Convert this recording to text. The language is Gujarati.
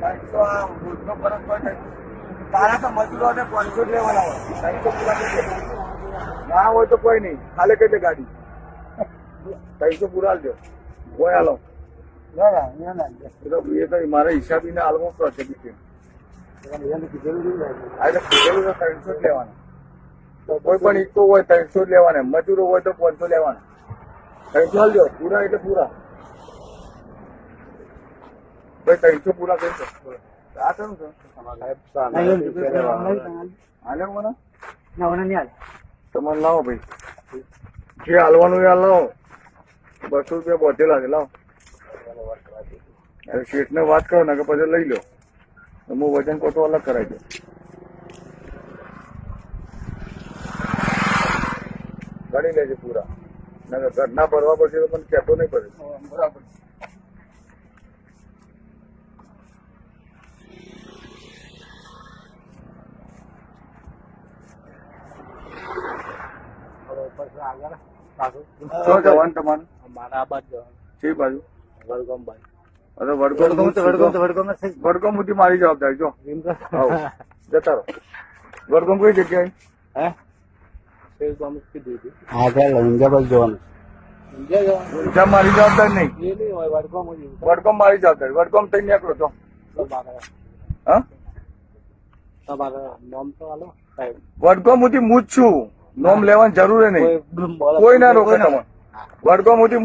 ત્રણસો આ મજૂરોને પાંચસો જ લેવાના હોય ના હોય તો કોઈ નહીં ખાલી કરી ગાડી ત્રણસો પૂરા આલજો કોઈ હાલો ના ના ના ના એ તો મારા હિસાબીને હાલમાં પ્રોસેસ છે ત્રણસો જ લેવાના. કોઈ પણ ઈચ્છો હોય ત્રણસો જ લેવાના. મજૂરો હોય તો પાંચસો લેવાના ત્રણસો આલજો પૂરા એટલે પૂરા. ત્રણસો પૂરા કરી આ છે. હાલે મને. તમે લાવો ભાઈ. જે હાલવાનું એ હાલ લાવો. બસો રૂપિયા બોતેલા છે લાવો. શેઠ ને વાત કરો ને કે પછી લઈ લો. તો હું વજન કોટો અલગ કરાવી દઉં ગણી લેજે પૂરા. ના ઘરના ભરવા પડશે તો મને કહેતો નહીં પડે બરાબર હવે આગળ. પાછું. શું જવાનું તમારું? મારા આ બાજુ જવાનું. બાજુ? વડગામ બાજુ. અરે વડગામ વડગામ તો વડગામ તો વડગામ જ વડગામ સુધી મારી જવાબદારી જો. જતા રહો. વડગામ કઈ જગ્યાએ? હે? વડગામ જ કીધું હતું. આગળ ઊંઝા બાજુ જવાનું. ઊંઝા મારી જવાબદારી નહીં. એ નહીં હોય, વડગામ વડગામ મારી જવાબદારી. વડગામ થઈ નીકળો તો હા? તમારે નામ તો વડગામ સુધી હું જ છું. નોમ લેવાની જરૂર નહીં. કોઈ ના રોકે તમને. વડગામ સુધી